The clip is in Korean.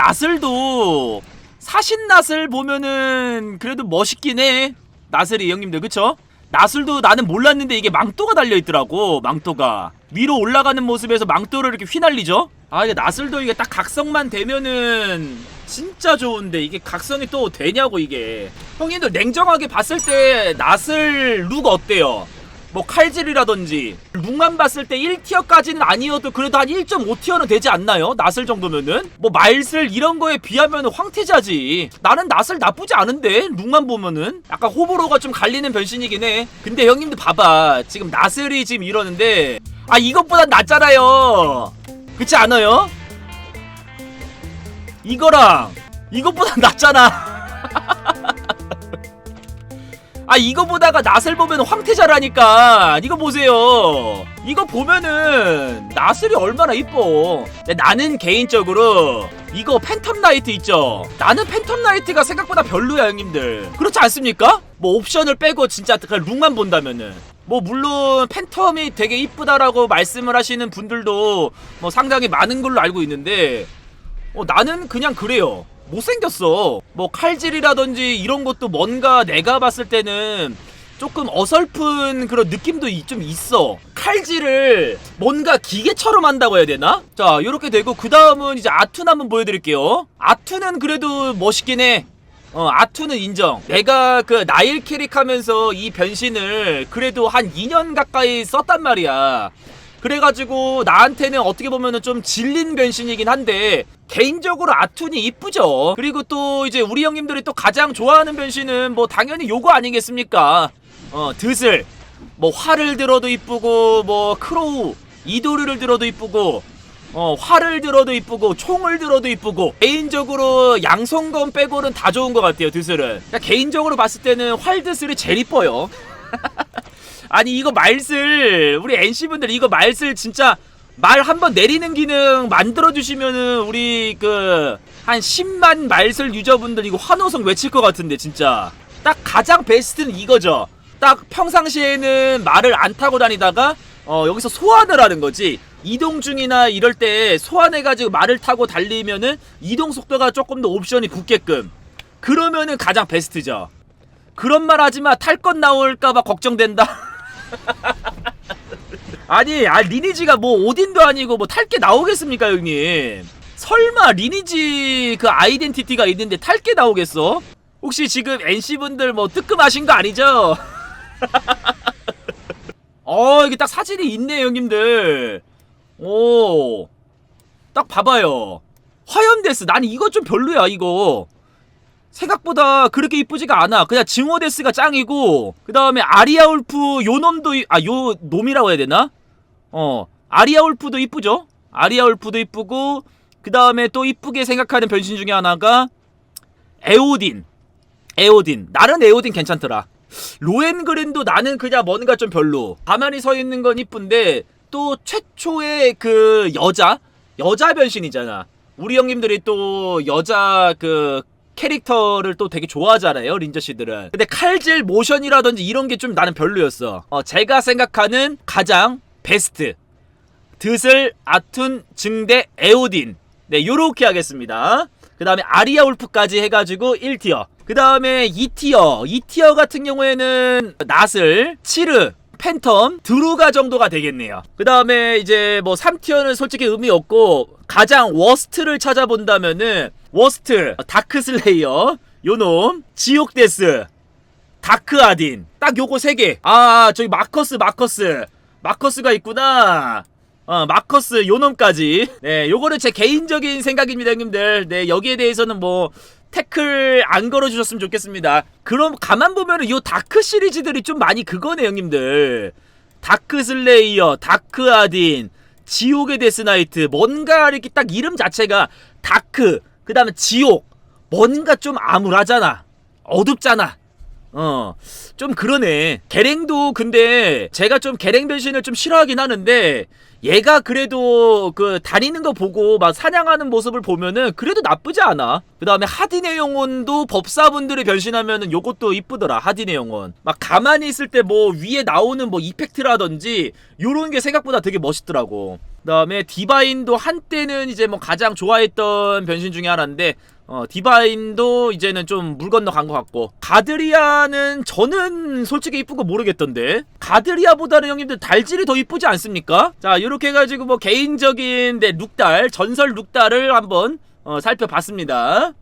나슬도 사신 나슬 보면은 그래도 멋있긴 해. 나슬이 형님들 그쵸? 나슬도 나는 몰랐는데 이게 망토가 달려 있더라고. 망토가 위로 올라가는 모습에서 망토를 이렇게 휘날리죠. 아 이게 나슬도 이게 딱 각성만 되면은 진짜 좋은데 이게 각성이 또 되냐고 이게. 형님들 냉정하게 봤을 때 나슬 룩 어때요? 뭐 칼질이라든지 룩만 봤을 때 1티어까지는 아니어도 그래도 한 1.5티어는 되지 않나요? 낫을 정도면은? 뭐 말슬 이런 거에 비하면 황태자지. 나는 낫을 나쁘지 않은데 룩만 보면은? 약간 호불호가 좀 갈리는 변신이긴 해. 근데 형님들 봐봐. 지금 나슬이 지금 이러는데. 아 이것보단 낫잖아요. 그렇지 않아요? 이거랑 이것보다 낫잖아 아 이거 보다가 낫을 보면 황태자라니까. 이거 보세요. 이거 보면은 나슬이 얼마나 이뻐. 근데 나는 개인적으로 이거 팬텀 나이트 있죠? 나는 팬텀 나이트가 생각보다 별로야 형님들. 그렇지 않습니까? 뭐 옵션을 빼고 진짜 그 룩만 본다면은. 뭐 물론 팬텀이 되게 이쁘다라고 말씀을 하시는 분들도 뭐 상당히 많은 걸로 알고 있는데 어, 나는 그냥 그래요. 못생겼어. 뭐 칼질이라든지 이런 것도 뭔가 내가 봤을 때는 조금 어설픈 그런 느낌도 이- 좀 있어. 칼질을 뭔가 기계처럼 한다고 해야 되나? 자, 이렇게 되고 그 다음은 이제 아툰 한번 보여드릴게요. 아툰은 그래도 멋있긴 해. 어, 아투는 인정. 내가 그 나일 캐릭 하면서 이 변신을 그래도 한 2년 가까이 썼단 말이야. 그래가지고 나한테는 어떻게 보면은 좀 질린 변신이긴 한데 개인적으로 아툰이 이쁘죠. 그리고 또 이제 우리 형님들이 또 가장 좋아하는 변신은 뭐 당연히 요거 아니겠습니까? 어 드슬 뭐 활을 들어도 이쁘고 뭐 크로우 이도류를 들어도 이쁘고 어 활을 들어도 이쁘고 총을 들어도 이쁘고 개인적으로 양성검 빼고는 다 좋은 것 같아요 드슬은 그러니까 개인적으로 봤을 때는 활 드슬이 제일 이뻐요 아니 이거 말슬 우리 NC분들 이거 말슬 진짜 말 한 번 내리는 기능 만들어 주시면은 우리 그 한 10만 말슬 유저분들 이거 환호성 외칠 것 같은데 진짜. 딱 가장 베스트는 이거죠. 딱 평상시에는 말을 안 타고 다니다가 어 여기서 소환을 하는 거지. 이동 중이나 이럴 때 소환해가지고 말을 타고 달리면은 이동 속도가 조금 더 옵션이 붙게끔. 그러면은 가장 베스트죠. 그런 말 하지마. 탈 것 나올까봐 걱정된다 아니 아 리니지가 뭐 오딘도 아니고 뭐 탈 게 나오겠습니까 형님? 설마 리니지 그 아이덴티티가 있는데 탈 게 나오겠어? 혹시 지금 NC분들 뭐 뜨끔하신 거 아니죠? 어 이게 딱 사진이 있네 형님들. 오 딱 봐봐요. 화염데스 난 이거 좀 별로야 이거 생각보다 그렇게 이쁘지가 않아. 그냥 증오데스가 짱이고 그 다음에 아리아울프 요 놈도 아 요 놈이라고 해야 되나? 어 아리아울프도 이쁘죠. 아리아울프도 이쁘고 그 다음에 또 이쁘게 생각하는 변신 중에 하나가 에오딘. 에오딘. 나는 에오딘 괜찮더라. 로엔그린도 나는 그냥 뭔가 좀 별로. 가만히 서 있는 건 이쁜데 또 최초의 그 여자 여자 변신이잖아. 우리 형님들이 또 여자 그 캐릭터를 또 되게 좋아하잖아요 린저 씨들은. 근데 칼질 모션이라든지 이런 게 좀 나는 별로였어. 어, 제가 생각하는 가장 베스트. 드슬 아툰 증대 에오딘. 네 요렇게 하겠습니다. 그 다음에 아리아 울프까지 해가지고 1티어. 그 다음에 2티어. 2티어 같은 경우에는 나슬 치르 팬텀 드루가 정도가 되겠네요. 그 다음에 이제 뭐 3티어는 솔직히 의미 없고 가장 워스트를 찾아본다면은 워스트 다크슬레이어 요놈 지옥데스 다크아딘. 딱 요거 세 개 아 저기 마커스 마커스. 마커스가 있구나. 어 마커스 요놈까지. 네 요거는 제 개인적인 생각입니다 형님들. 네 여기에 대해서는 뭐 태클 안 걸어주셨으면 좋겠습니다. 그럼 가만 보면은 요 다크 시리즈들이 좀 많이 그거네 형님들. 다크 슬레이어 다크 아딘 지옥의 데스나이트. 뭔가 이렇게 딱 이름 자체가 다크 그 다음에 지옥 뭔가 좀 암울하잖아 어둡잖아 어, 좀 그러네. 게랭도 근데 제가 좀 게랭 변신을 좀 싫어하긴 하는데 얘가 그래도 그 다니는 거 보고 막 사냥하는 모습을 보면은 그래도 나쁘지 않아. 그 다음에 하딘의 영혼도 법사분들이 변신하면은 요것도 이쁘더라. 하딘의 영혼. 막 가만히 있을 때 뭐 위에 나오는 뭐 이펙트라든지 요런 게 생각보다 되게 멋있더라고. 그다음에 디바인도 한때는 이제 뭐 가장 좋아했던 변신 중에 하나인데 어 디바인도 이제는 좀 물 건너 간 것 같고 가드리아는 저는 솔직히 이쁜 거 모르겠던데 가드리아보다는 형님들 달질이 더 이쁘지 않습니까? 자 이렇게 해가지고 뭐 개인적인 네 룩달 전설 룩달을 한번 어, 살펴봤습니다.